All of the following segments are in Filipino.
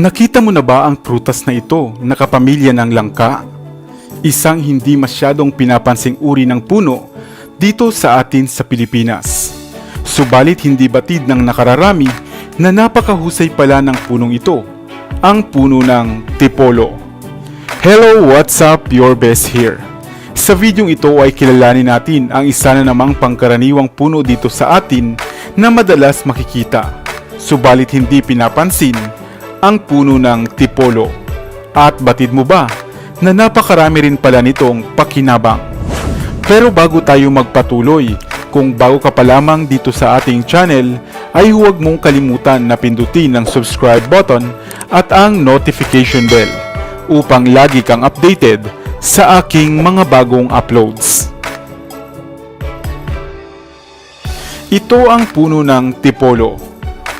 Nakita mo na ba ang prutas na ito na kapamilya ng langka? Isang hindi masyadong pinapansing uri ng puno dito sa atin sa Pilipinas. Subalit hindi batid ng nakararami na napakahusay pala ng punong ito, ang puno ng Tipolo. Hello, what's up? Your best here. Sa videong ito ay kilalanin natin ang isa na namang pangkaraniwang puno dito sa atin na madalas makikita. Subalit hindi pinapansin ang puno ng Tipolo. At batid mo ba na napakarami rin pala nitong pakinabang? Pero bago tayo magpatuloy, kung bago ka pa lamang dito sa ating channel, ay huwag mong kalimutan na pindutin ang subscribe button at ang notification bell upang lagi kang updated sa aking mga bagong uploads. Ito ang puno ng tipolo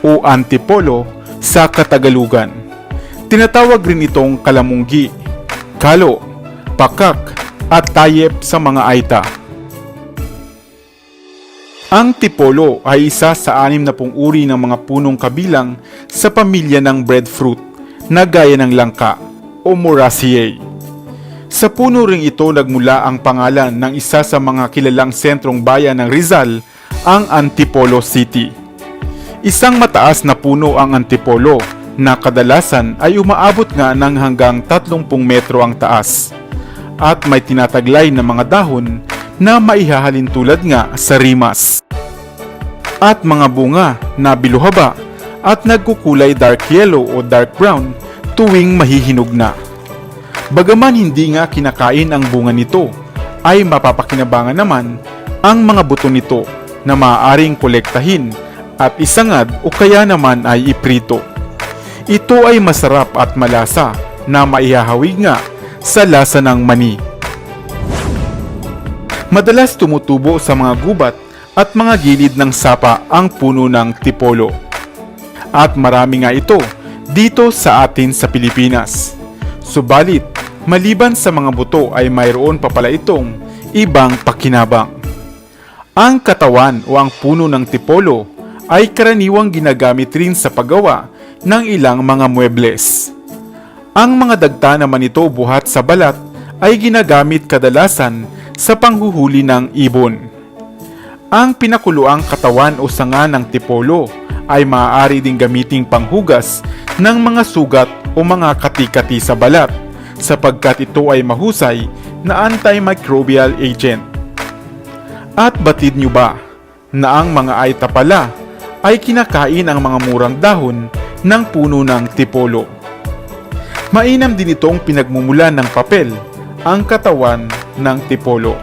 o antipolo sa Katagalugan. Tinatawag rin itong kalamunggi, kalo, pakak at tayep sa mga aita. Ang tipolo ay isa sa anim na pung uri ng mga punong kabilang sa pamilya ng breadfruit na gaya ng langka o Moraceae. Sa puno ring ito nagmula ang pangalan ng isa sa mga kilalang sentrong bayan ng Rizal, ang Antipolo City. Isang mataas na puno ang Antipolo na kadalasan ay umaabot nga ng hanggang 30 metro ang taas at may tinataglay na mga dahon na maihahalin tulad nga sa rimas. At mga bunga na biluhaba at nagkukulay dark yellow o dark brown tuwing mahihinog na. Bagaman hindi nga kinakain ang bunga nito, ay mapapakinabangan naman ang mga buto nito na maaaring kolektahin at isangad o kaya naman ay iprito. Ito ay masarap at malasa na maihahawig nga sa lasa ng mani. Madalas tumutubo sa mga gubat at mga gilid ng sapa ang puno ng tipolo. At marami nga ito dito sa atin sa Pilipinas. Subalit, maliban sa mga buto ay mayroon pa pala itong ibang pakinabang. Ang katawan o ang puno ng tipolo ay karaniwang ginagamit rin sa paggawa ng ilang mga muebles. Ang mga dagta naman ito buhat sa balat ay ginagamit kadalasan sa panghuhuli ng ibon. Ang pinakuluang katawan o sanga ng tipolo ay maaari ding gamiting panghugas ng mga sugat o mga katikati sa balat sapagkat ito ay mahusay na antimicrobial agent. At batid nyo ba na ang mga aita pala ay kinakain ang mga murang dahon ng puno ng tipolo? Mainam din itong pinagmumulan ng papel ang katawan ng tipolo.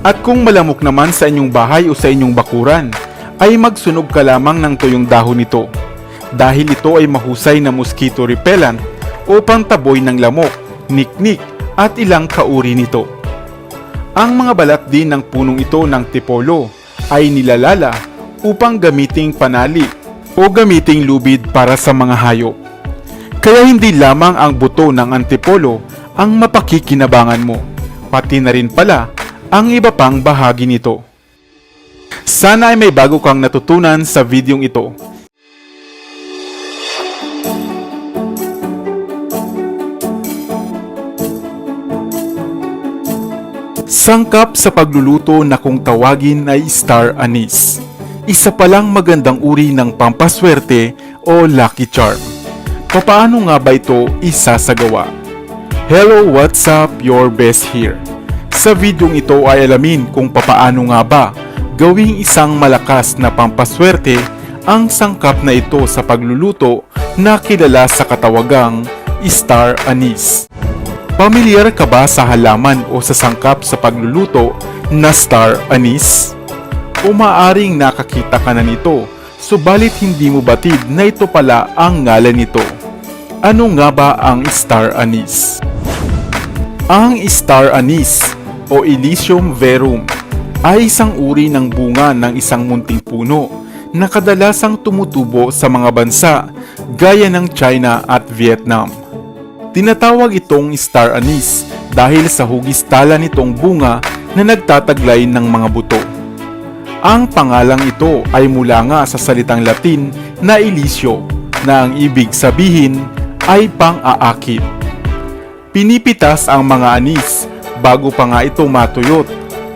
At kung malamok naman sa inyong bahay o sa inyong bakuran, ay magsunog ka lamang ng tuyong dahon nito dahil ito ay mahusay na mosquito repellent o pantaboy ng lamok, niknik at ilang kauri nito. Ang mga balat din ng punong ito ng tipolo ay nilalala upang gamiting panali o gamiting lubid para sa mga hayop. Kaya hindi lamang ang buto ng antipolo ang mapakikinabangan mo, pati na rin pala ang iba pang bahagi nito. Sana ay may bago kang natutunan sa videong ito. Sangkap sa pagluluto na kung tawagin ay star anise. Isa palang magandang uri ng pampaswerte o lucky charm. Papaano nga ba ito isasagawa? Hello, what's up? Your best here. Sa videong ito ay alamin kung papaano nga ba gawing isang malakas na pampaswerte ang sangkap na ito sa pagluluto na kilala sa katawagang star anise. Pamilyar ka ba sa halaman o sa sangkap sa pagluluto na star anise? O maaring nakakita ka na nito, subalit hindi mo batid na ito pala ang ngalan nito. Ano nga ba ang star anise? Ang star anise o Elysium verum ay isang uri ng bunga ng isang munting puno na kadalasang tumutubo sa mga bansa gaya ng China at Vietnam. Tinatawag itong star anise dahil sa hugis tala nitong bunga na nagtataglay ng mga buto. Ang pangalang ito ay mula nga sa salitang Latin na Elisio na ang ibig sabihin ay pang-aakit. Pinipitas ang mga anis bago pa nga ito matuyot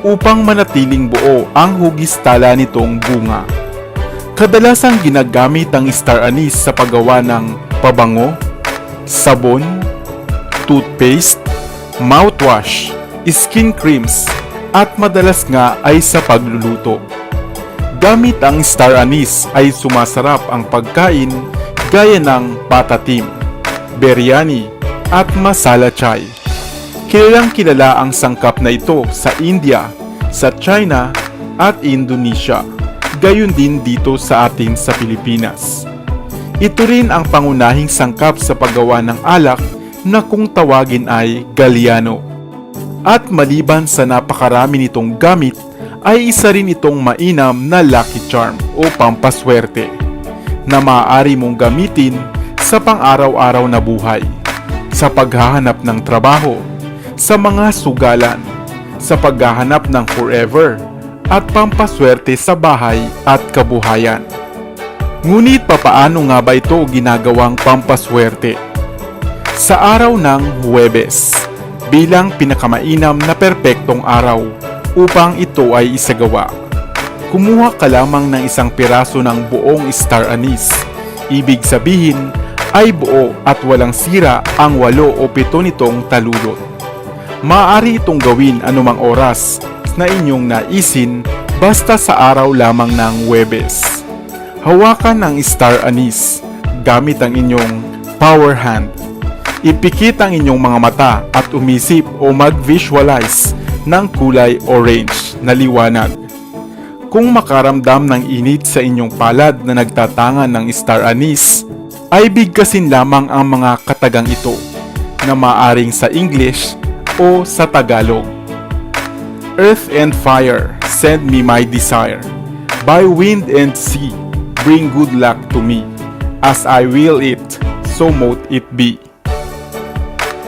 upang manatiling buo ang hugis tala nitong bunga. Kadalasang ginagamit ang star anise sa paggawa ng pabango, sabon, toothpaste, mouthwash, skin creams, at madalas nga ay sa pagluluto. Gamit ang star anise ay sumasarap ang pagkain gaya ng patatim, biryani, at masala chai. Kilalang kilala ang sangkap na ito sa India, sa China, at Indonesia. Gayon din dito sa atin sa Pilipinas. Ito rin ang pangunahing sangkap sa paggawa ng alak na kung tawagin ay Galliano. At maliban sa napakarami nitong gamit, ay isa rin itong mainam na lucky charm o pampaswerte na maaari mong gamitin sa pang-araw-araw na buhay, sa paghahanap ng trabaho, sa mga sugalan, sa paghahanap ng forever, at pampaswerte sa bahay at kabuhayan. Ngunit papaano nga ba ito ginagawang pampaswerte? Sa araw ng Huwebes, bilang pinakamainam na perpektong araw upang ito ay isagawa. Kumuha ka lamang ng isang piraso ng buong star anise. Ibig sabihin ay buo at walang sira ang walo o pito nitong talulot. Maaari itong gawin anumang oras na inyong naisin basta sa araw lamang ng Webes. Hawakan ang star anise gamit ang inyong power hand. Ipikit ang inyong mga mata at umisip o mag-visualize ng kulay orange na liwanag. Kung makaramdam ng init sa inyong palad na nagtatangan ng star anise, ay bigkasin lamang ang mga katagang ito na maaring sa English o sa Tagalog. Earth and fire, send me my desire. By wind and sea, bring good luck to me. As I will it, so mote it be.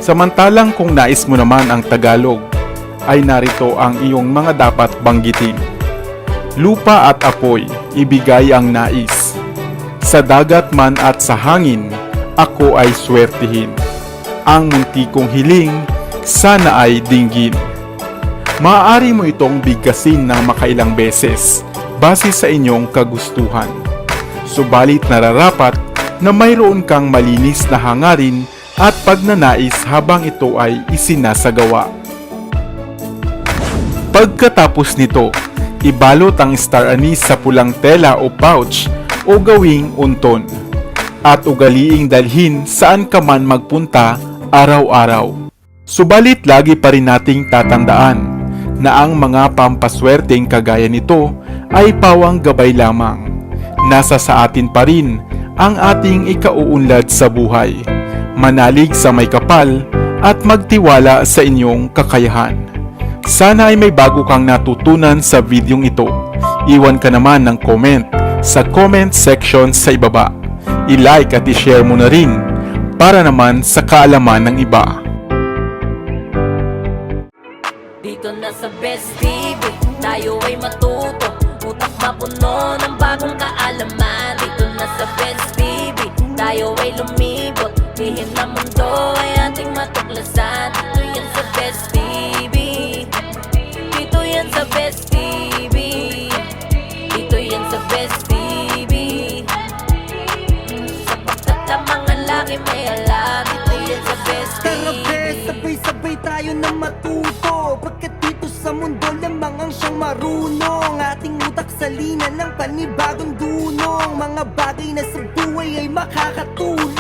Samantalang kung nais mo naman ang Tagalog, ay narito ang iyong mga dapat banggitin. Lupa at apoy, ibigay ang nais. Sa dagat man at sa hangin, ako ay swertihin. Ang munti kong hiling, sana ay dinggin. Maaari mo itong bigkasin ng makailang beses base sa inyong kagustuhan. Subalit nararapat na mayroon kang malinis na hangarin at pagnanais habang ito ay isinasagawa. Pagkatapos nito, ibalot ang star anise sa pulang tela o pouch o gawing unton at ugaliing dalhin saan ka man magpunta araw-araw. Subalit lagi pa rin nating tatandaan na ang mga pampaswerteng kagaya nito ay pawang gabay lamang. Nasa sa atin pa rin ang ating ikauunlad sa buhay. Manalig sa may kapal at magtiwala sa inyong kakayahan. Sana ay may bago kang natutunan sa videong ito. Iwan ka naman ng comment sa comment section sa ibaba. I-like at i-share mo na rin para naman sa kaalaman ng iba. Dito na sa Best TV, tayo ay matuto Utak mapuno ng bagong kaalaman laki may alam Dito yan sa Best Tara bes, sabay-sabay tayo na matuto. Pagkat dito sa mundo lamang ang siyang marunong? Ating utak sa lina ng panibagong dunong. Mga bagay na sa buhay ay makakatulong